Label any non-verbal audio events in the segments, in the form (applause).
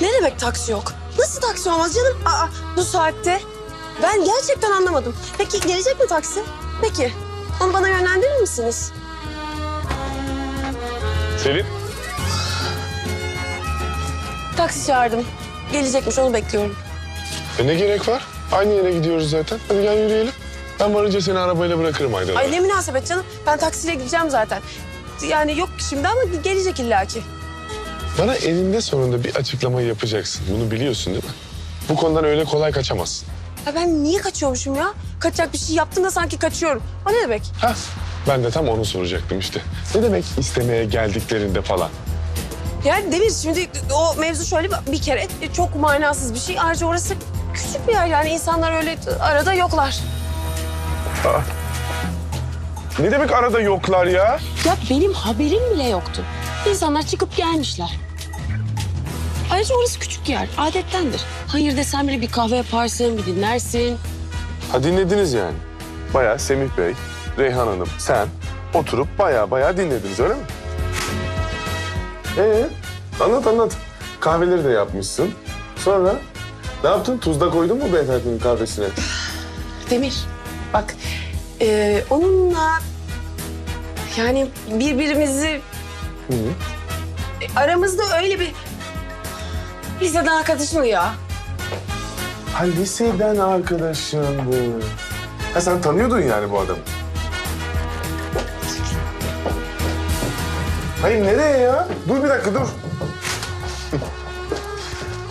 Ne demek taksi yok? Nasıl taksi olmaz canım? Aa, bu saatte. Ben gerçekten anlamadım. Peki gelecek mi taksi? Peki. Onu bana yönlendirir misiniz? Selin. Taksi çağırdım. Gelecekmiş onu bekliyorum. E ne gerek var? Aynı yere gidiyoruz zaten. Hadi gel yürüyelim. Ben varınca seni arabayla bırakırım Aydan'a. Ay ne münasebet canım. Ben taksiyle gideceğim zaten. Yani yok şimdi ama gelecek illaki. Bana eninde sonunda bir açıklama yapacaksın. Bunu biliyorsun değil mi? Bu konudan öyle kolay kaçamazsın. Ya ben niye kaçıyormuşum ya? Kaçacak bir şey yaptım da sanki kaçıyorum. O ne demek? Ha? Ben de tam onu soracaktım işte. Ne demek istemeye geldiklerinde falan? Yani Demir şimdi o mevzu şöyle bir- bir kere çok manasız bir şey. Ayrıca orası küçük bir yer yani insanlar öyle arada yoklar. Ne demek arada yoklar ya? Ya benim haberim bile yoktu. İnsanlar çıkıp gelmişler. Ayrıca orası küçük yer, adettendir. Hayır desem bile bir kahve yaparsın, bir dinlersin. Ha dinlediniz yani. Bayağı Semih Bey, Reyhan Hanım, sen oturup bayağı bayağı dinlediniz öyle mi? Ee, anlat anlat. Kahveleri de yapmışsın. Sonra ne yaptın? Tuzda koydun mu beyefendinin kahvesine? Demir bak e, onunla yani birbirimizi Hı. aramızda öyle bir liseden arkadaşım ya. Ha liseden arkadaşın bu. Ha sen tanıyordun yani bu adamı. Hayır nereye ya? Dur bir dakika dur.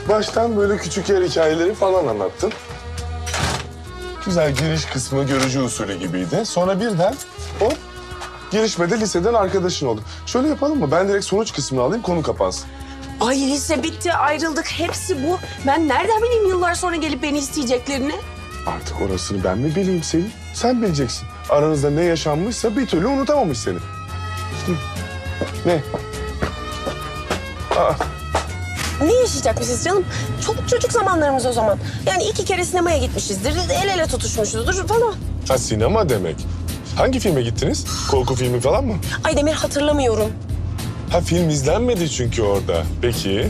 Baştan böyle küçük yer hikayeleri falan anlattın. Güzel giriş kısmı görücü usulü gibiydi. Sonra birden o gelişmede liseden arkadaşın oldu. Şöyle yapalım mı? Ben direkt sonuç kısmını alayım konu kapansın. Ay lise bitti ayrıldık hepsi bu. Ben nereden bileyim yıllar sonra gelip beni isteyeceklerini? Artık orasını ben mi bileyim Selin? Sen bileceksin. Aranızda ne yaşanmışsa bir türlü unutamamış seni. Hı. Ne? Aa, Ne yaşayacakmışız canım? Çoluk çocuk zamanlarımız o zaman. Yani iki kere sinemaya gitmişizdir, el ele tutuşmuşuzdur falan. ha sinema demek. Hangi filme gittiniz? Korku filmi falan mı? Ay Demir hatırlamıyorum. Ha film izlenmedi çünkü orada. Peki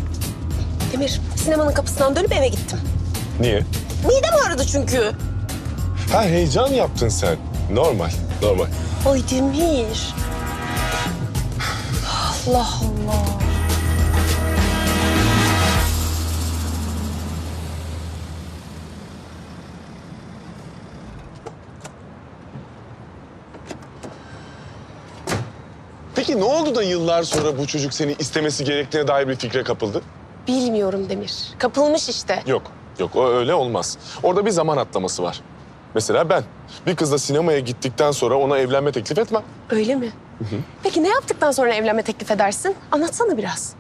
Demir sinemanın kapısından dönüp eve gittim. niye? Midem ağrıdı çünkü. Ha heyecan yaptın sen. Normal, normal. Ay Demir. (sighs) Allah Allah. Peki ne oldu da yıllar sonra bu çocuk seni istemesi gerektiğine dair bir fikre kapıldı? Bilmiyorum Demir. Kapılmış işte. Yok, yok o öyle olmaz. Orada bir zaman atlaması var. Mesela ben bir kızla sinemaya gittikten sonra ona evlenme teklif etmem. Öyle mi? Peki ne yaptıktan sonra evlenme teklif edersin? Anlatsana biraz.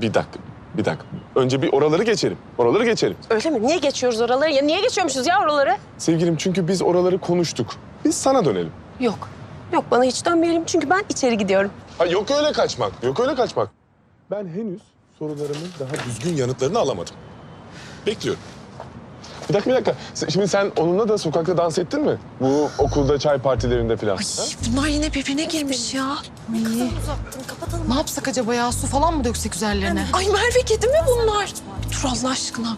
Bir dakika, bir dakika. Önce bir oraları geçelim. Oraları geçelim. Öyle mi? Niye geçiyoruz oraları? Ya niye geçiyormuşuz ya oraları? Sevgilim çünkü biz oraları konuştuk. Biz sana dönelim. Yok. Yok bana hiç dönmeyelim çünkü ben içeri gidiyorum. Ha, yok öyle kaçmak, yok öyle kaçmak. Ben henüz sorularımın daha düzgün yanıtlarını alamadım. Bekliyorum. Bir dakika, bir dakika. Se- Şimdi sen onunla da sokakta dans ettin mi? Bu okulda çay partilerinde falan. ha? Bunlar yine birbirine girmiş ya. Uzattın kapatalım. Ne yapsak acaba ya? Su falan mı döksek üzerlerine? Ay Merve kedi mi bunlar? Dur Allah aşkına.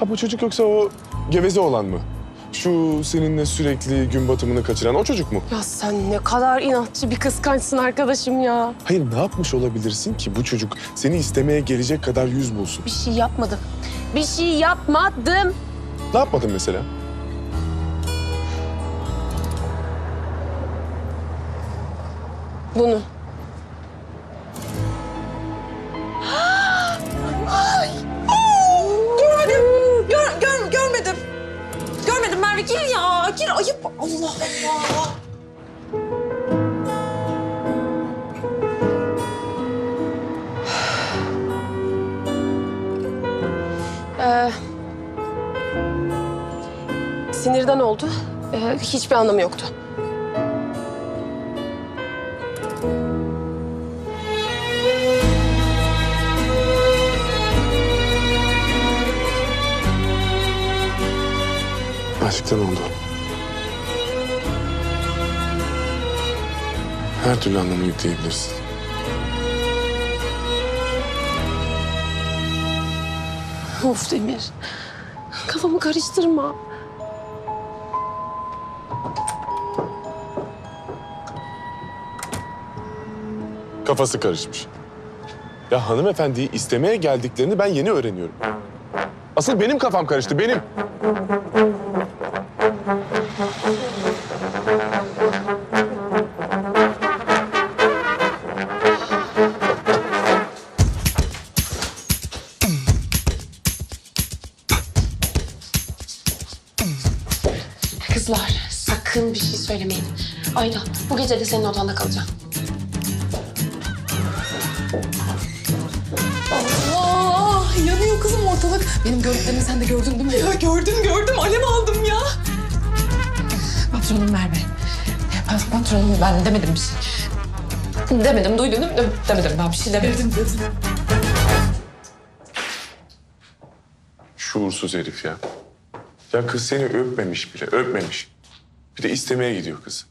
Ha bu çocuk yoksa o geveze olan mı? Şu seninle sürekli gün batımını kaçıran o çocuk mu? Ya sen ne kadar inatçı bir kıskançsın arkadaşım ya. Hayır ne yapmış olabilirsin ki bu çocuk seni istemeye gelecek kadar yüz bulsun? Bir şey yapmadım. Bir şey yapmadım. Ne yapmadın mesela? Bunu. Ya. Gir. Ayıp. Allah Allah. (sighs) Ee, sinirden oldu. Ee, hiçbir anlamı yoktu. Aşktan oldu. Her türlü anlamı yükleyebilirsin. Of Demir. Kafamı karıştırma. Kafası karışmış. Ya hanımefendiyi istemeye geldiklerini ben yeni öğreniyorum. Asıl benim kafam karıştı, benim. Gece de senin odanda kalacağım. Allah! Yanıyor kızım ortalık. Benim gördüklerimi sen de gördün değil mi? Ya gördüm gördüm. Alev aldım ya. Patronum Merve. Pa- Patronum ben demedim bir şey. Demedim, duydun değil mi? Dem- Demedim ben bir şey demedim. Dedim, dedim. Şuursuz herif ya. Ya kız seni öpmemiş bile, öpmemiş. Bir de istemeye gidiyor kız.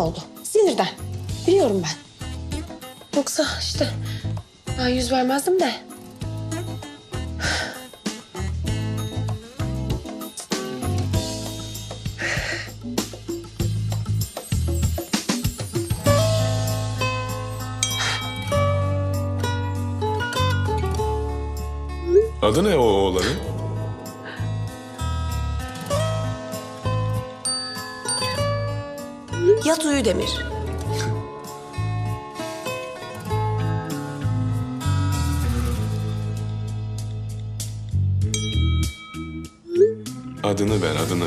Oldu. Sinirden. Biliyorum ben. Yoksa işte ben yüz vermezdim de. Adı ne o oğlanın? Yat uyu Demir. Adını ver, adını.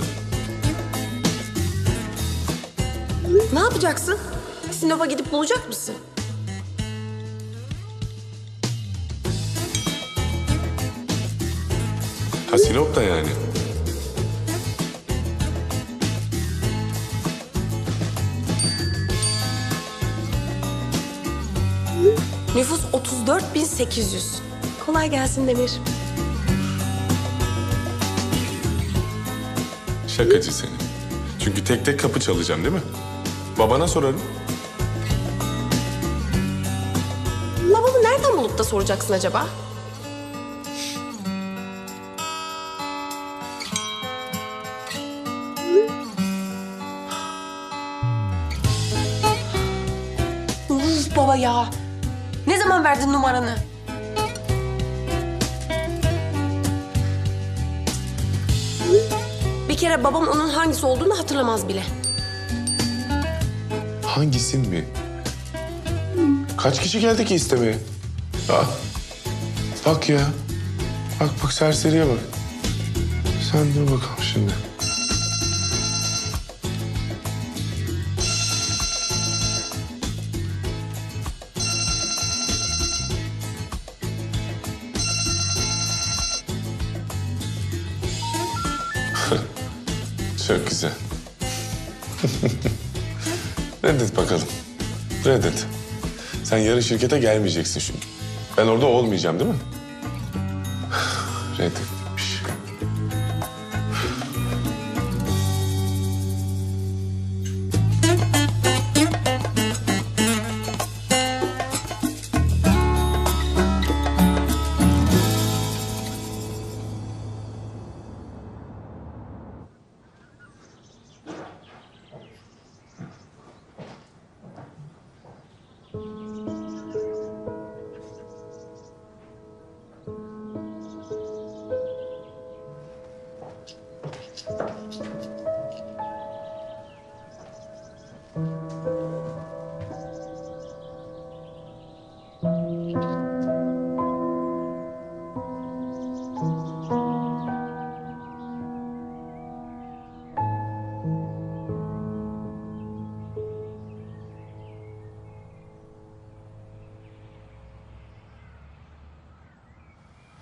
Ne yapacaksın? Sinop'a gidip bulacak mısın? Ha Sinop da yani. Nüfus 34.800. Kolay gelsin Demir. Şakacı seni. Çünkü tek tek kapı çalacağım değil mi? Babana sorarım. Babamı nereden bulup da soracaksın acaba? Uf baba ya. Ne zaman verdin numaranı? Bir kere babam onun hangisi olduğunu hatırlamaz bile. Hangisin mi? Kaç kişi geldi ki istemeye? Ah, bak ya. Bak bak serseriye bak. Sen dur bakalım şimdi. Çok güzel. Reddet bakalım. Reddet. Sen yarın şirkete gelmeyeceksin çünkü. Ben orada olmayacağım değil mi? (sighs) Reddetmiş.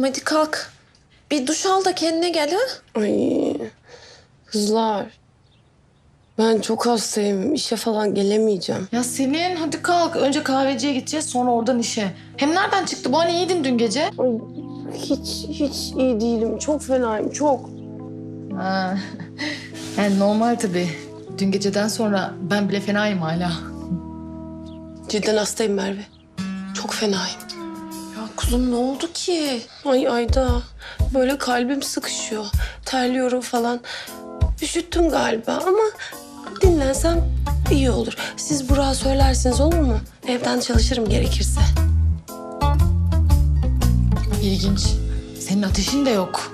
Kuzum hadi kalk. Bir duş al da kendine gel ha. Ay kızlar. Ben çok hastayım. İşe falan gelemeyeceğim. Ya Selin hadi kalk. Önce kahveciye gideceğiz sonra oradan işe. Hem nereden çıktı bu? Hani iyiydin dün gece. Ay, hiç hiç iyi değilim. Çok fenayım. Çok. Ha. Yani normal tabii. Dün geceden sonra ben bile fenayım hala. Cidden hastayım Merve. Çok fenayım. Kuzum ne oldu ki? Ay Ayda. Böyle kalbim sıkışıyor. Terliyorum falan. Üşüttüm galiba ama dinlensem iyi olur. Siz Burak'a söylersiniz olur mu? Evden çalışırım gerekirse. İlginç. Senin ateşin de yok.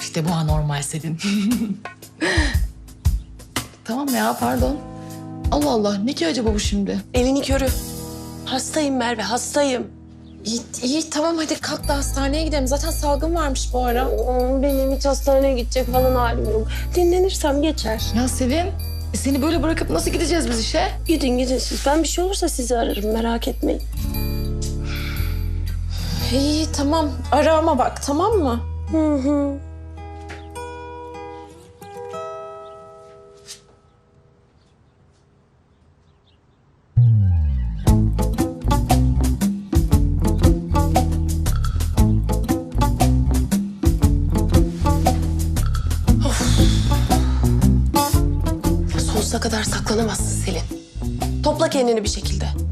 İşte bu anormal Selin. (laughs) tamam ya pardon. Allah Allah ne ki acaba bu şimdi? Elini körü. Hastayım Merve, hastayım. İyi, iyi tamam hadi kalk da hastaneye gidelim. Zaten salgın varmış bu ara. Aa, Benim hiç hastaneye gidecek falan halim yok. Dinlenirsem geçer. Ya Selin e seni böyle bırakıp nasıl gideceğiz biz işe? Gidin gidin siz. Ben bir şey olursa sizi ararım merak etmeyin. İyi tamam. Ara ama bak tamam mı? Hı hı. Kadar saklanamazsın Selin. Topla kendini bir şekilde.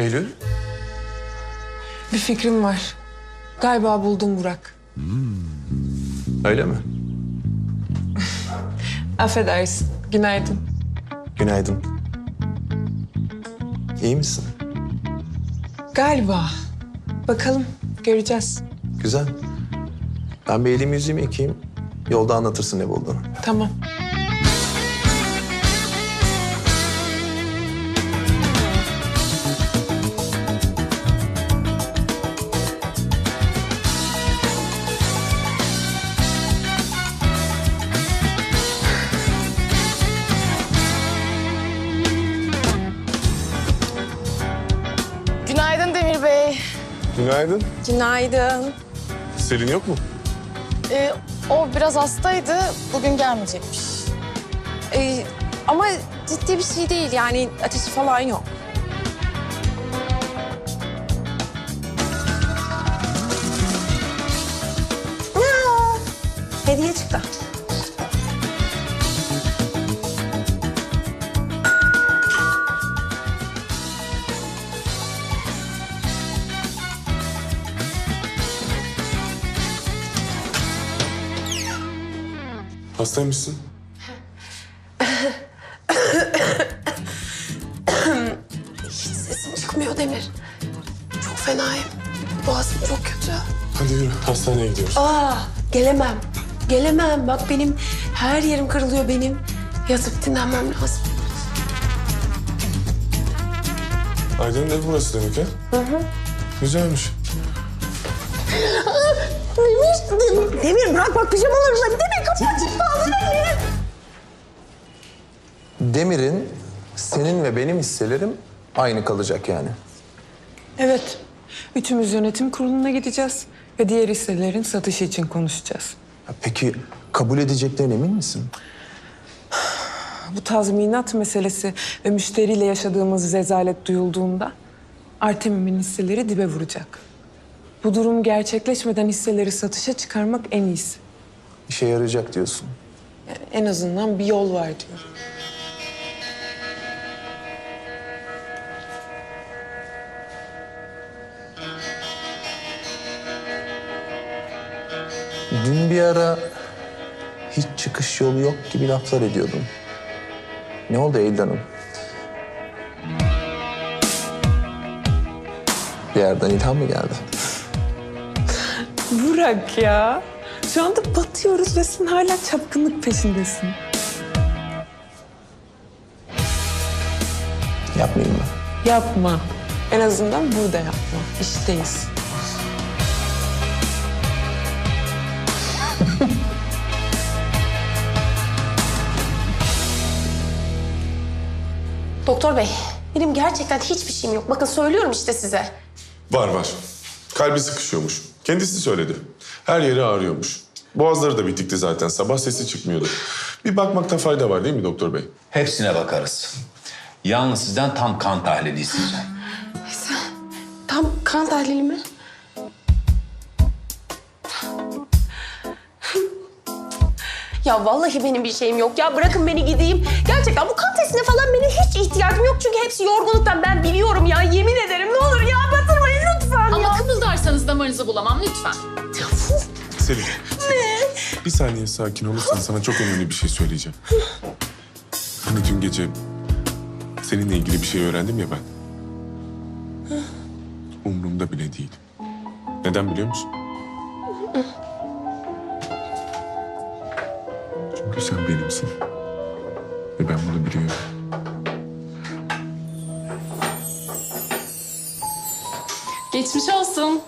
Eylül. Bir fikrim var. Galiba buldum Burak. Öyle mi? (laughs) Affedersin. Günaydın. Günaydın. İyi misin? Galiba. Bakalım. Göreceğiz. Güzel. Ben bir elimi yüzümü yıkayayım. Yolda anlatırsın ne bulduğunu. Tamam. Günaydın. Günaydın. Selin yok mu? Ee, o biraz hastaydı. Bugün gelmeyecekmiş. Ee, ama ciddi bir şey değil yani ateşi falan yok. Hediye çıktı. Hastaymışsın. Hiç sesim çıkmıyor Demir. Çok fenayım. Boğazım çok kötü. Hadi yürü hastaneye gidiyoruz. Aa, gelemem. Gelemem. Bak benim her yerim kırılıyor benim. Yatıp dinlenmem lazım. Aydın'ın ev burası demek ha? Hı hı. Güzelmiş. Demir, Demir, Demir bırak bak pijamalarımla. Demir kaldı. Demir'in senin ve benim hisselerim aynı kalacak yani. Evet. Üçümüz yönetim kuruluna gideceğiz ve diğer hisselerin satışı için konuşacağız. Ya Peki kabul edeceklerine emin misin? (sighs) Bu tazminat meselesi ve müşteriyle yaşadığımız rezalet duyulduğunda Artemim'in hisseleri dibe vuracak. Bu durum gerçekleşmeden hisseleri satışa çıkarmak en iyisi. İşe yarayacak diyorsun. En azından bir yol var diyor. Dün bir ara hiç çıkış yolu yok gibi laflar ediyordun. Ne oldu Eylül Hanım? Bir yerden ilham mı geldi? Burak ya. Şu anda batıyoruz ve sen hala çapkınlık peşindesin. Yapmayayım mı? Yapma. En azından burada yapma. İşteyiz. (laughs) Doktor bey, benim gerçekten hiçbir şeyim yok. Bakın söylüyorum işte size. Var var. Kalbi sıkışıyormuş. Kendisi söyledi. Her yeri ağrıyormuş. Boğazları da bitikti zaten. Sabah sesi çıkmıyordu. Bir bakmakta fayda var değil mi doktor bey? Hepsine bakarız. Yalnız sizden tam kan tahlili isteyeceğim. Tam kan tahlili mi? Ya vallahi benim bir şeyim yok ya. Bırakın beni gideyim. Gerçekten bu kan testine falan benim hiç ihtiyacım yok. Çünkü hepsi yorgunluktan ben biliyorum ya. Yemin ederim ne olur ya batırmayın lütfen Ama ya. kımıldarsanız damarınızı bulamam lütfen. Selin. Bir saniye sakin olursan sana çok önemli bir şey söyleyeceğim. Hani dün gece seninle ilgili bir şey öğrendim ya ben. Umurumda bile değil. Neden biliyor musun? Çünkü sen benimsin. Ve ben bunu biliyorum. Geçmiş olsun.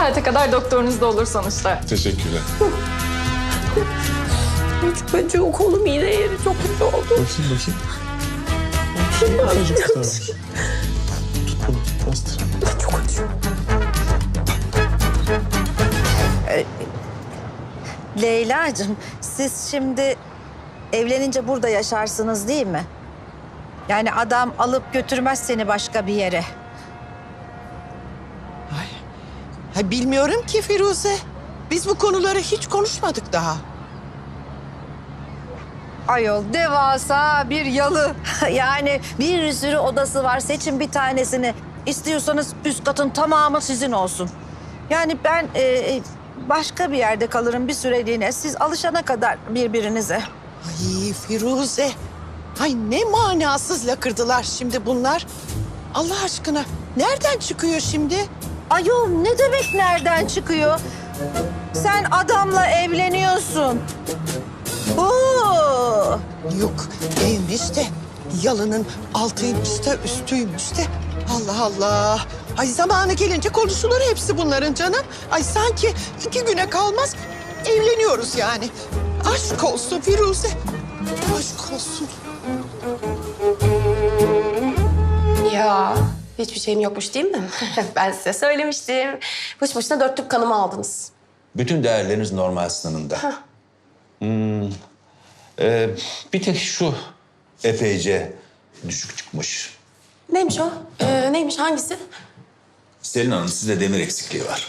Saate kadar doktorunuz da olur sonuçta. Teşekkürler. Artık bence o kolum iğne yeri çok kötü oldu. Bakayım bakayım. Bir varmış. Tut bunu. Bastır. Çok acıyor. Leyla'cığım siz şimdi evlenince burada yaşarsınız değil mi? Yani adam alıp götürmez seni başka bir yere. Ha, bilmiyorum ki Firuze. Biz bu konuları hiç konuşmadık daha. Ayol devasa bir yalı. (laughs) yani bir sürü odası var. Seçin bir tanesini. İstiyorsanız üst katın tamamı sizin olsun. Yani ben e, başka bir yerde kalırım bir süreliğine. Siz alışana kadar birbirinize. Ay Firuze. Ay ne manasız lakırdılar şimdi bunlar. Allah aşkına nereden çıkıyor şimdi? Ayol ne demek nereden çıkıyor? Sen adamla evleniyorsun. Oo. Yok evmiş de yalının altıymış da üstüymüş de. Allah Allah. Ay zamanı gelince konuşulur hepsi bunların canım. Ay sanki iki güne kalmaz evleniyoruz yani. Aşk olsun Firuze. Aşk olsun. Ya hiçbir şeyim yokmuş değil mi? (laughs) ben size söylemiştim. Boş boşuna dört tüp kanımı aldınız. Bütün değerleriniz normal sınırında. Hmm. Ee, bir tek şu epeyce düşük çıkmış. Neymiş o? Ee, neymiş hangisi? Selin Hanım sizde demir eksikliği var.